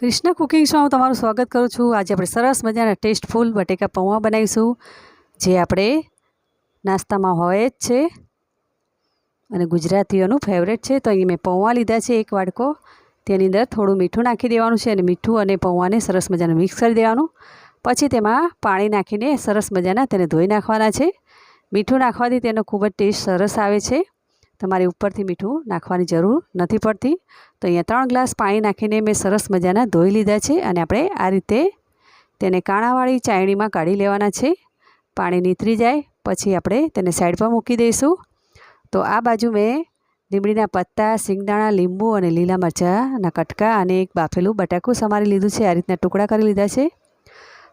Krishna cooking શોમાં તમારું સ્વાગત કરું છું. આજે આપણે સરસ મજાના ટેસ્ટફુલ બટેકા પૌવા બનાવીશું, જે આપણે નાસ્તામાં હોય જ છે અને ગુજરાતીઓનું ફેવરેટ છે. તો અહીં મેં પૌવા લીધા છે એક વાડકો. તેની અંદર થોડું મીઠું નાખી દેવાનું છે અને મીઠું અને પૌવાને સરસ મજાનું મિક્સ કરી દેવાનું. પછી તેમાં પાણી નાખીને સરસ મજાના તેને ધોઈ નાખવાના છે. મીઠું નાખવાથી તેનો ખૂબ જ ટેસ્ટ સરસ આવે છે. તમારે ઉપરથી મીઠું નાખવાની જરૂર નથી પડતી. તો અહીંયા ત્રણ ગ્લાસ પાણી નાખીને મેં સરસ મજાના ધોઈ લીધા છે અને આપણે આ રીતે તેને કાણાવાળી ચાયણીમાં કાઢી લેવાના છે. પાણી નીતરી જાય, પછી આપણે તેને સાઈડ પર મૂકી દઈશું. તો આ બાજુ મેં લીમડીના પત્તા, સિંગદાણા, લીંબુ અને લીલા મરચાંના કટકા અને એક બાફેલું બટાકું સમારી લીધું છે. આ રીતના ટુકડા કરી લીધા છે.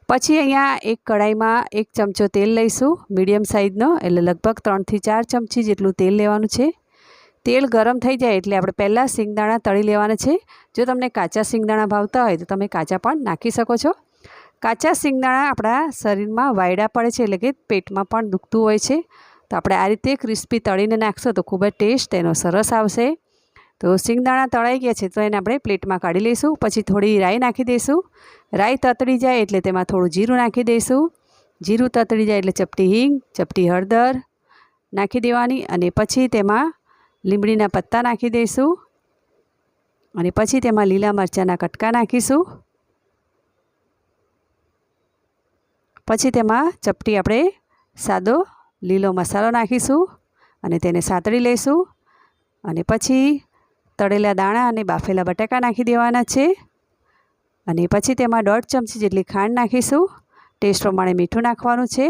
પછી અહીંયા એક કઢાઈમાં એક ચમચો તેલ લઈશું, મીડિયમ સાઇઝનો એટલે લગભગ ત્રણથી ચાર ચમચી જેટલું તેલ લેવાનું છે. તેલ ગરમ થઈ જાય એટલે આપણે પહેલાં સિંગદાણા તળી લેવાના છે. જો તમને કાચા સિંગદાણા ભાવતા હોય તો તમે કાચા પણ નાખી શકો છો. કાચા સિંગદાણા આપણા શરીરમાં વાયડા પડે છે એટલે કે પેટમાં પણ દુખતું હોય છે. તો આપણે આ રીતે ક્રિસ્પી તળીને નાખશો તો ખૂબ જ ટેસ્ટ એનો સરસ આવશે. તો સિંગદાણા તળાઈ ગયા છે તો એને આપણે પ્લેટમાં કાઢી લઈશું, પછી થોડી રાઈ નાખી દઈશું. રાઈ તતડી જાય એટલે તેમાં થોડું જીરું નાખી દઈશું. જીરું તતડી જાય એટલે ચપટી હિંગ, ચપટી હળદર નાખી દેવાની અને પછી તેમાં લીમડીના પત્તા નાખી દઈશું અને પછી તેમાં લીલા મરચાંના કટકા નાખીશું. પછી તેમાં ચપટી આપણે સાદો લીલો મસાલો નાખીશું અને તેને સાતળી લઈશું અને પછી તળેલા દાણા અને બાફેલા બટાકા નાખી દેવાના છે અને પછી તેમાં દોઢ ચમચી જેટલી ખાંડ નાખીશું. ટેસ્ટ પ્રમાણે મીઠું નાખવાનું છે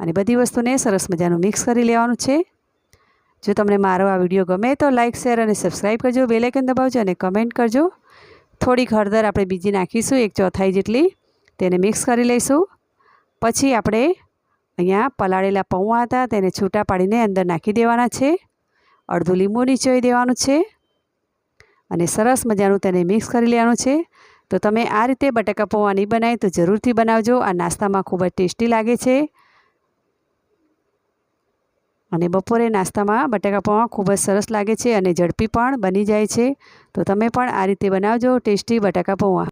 અને બધી વસ્તુને સરસ મજાનું મિક્સ કરી લેવાનું છે. જો તમને મારો આ વીડિયો ગમે તો લાઇક શેર અને સબસ્ક્રાઈબ કરજો. બેલાઇકન દબાવજો અને કમેન્ટ કરજો. થોડીક હળદર આપણે બીજી નાખીશું, એક ચોથાઈ જેટલી. તેને મિક્સ કરી લઈશું. પછી આપણે અહીંયા પલાળેલા પૌવા હતા, તેને છૂટા પાડીને અંદર નાખી દેવાના છે. અડધું લીંબુ નીચોઈ દેવાનું છે. અને સરસ મજાનું તેને મિક્સ કરી લેવાનું છે. તો તમે આ રીતે બટાકા પૌવા નહીં બનાવે તો જરૂરથી બનાવજો. આ નાસ્તામાં ખૂબ જ ટેસ્ટી લાગે છે. અને બપોરે નાસ્તામાં બટાકા પૌવા ખૂબ જ સરસ લાગે છે અને ઝડપી પણ બની જાય છે. તો તમે પણ આ રીતે બનાવજો ટેસ્ટી બટાકા પૌવા.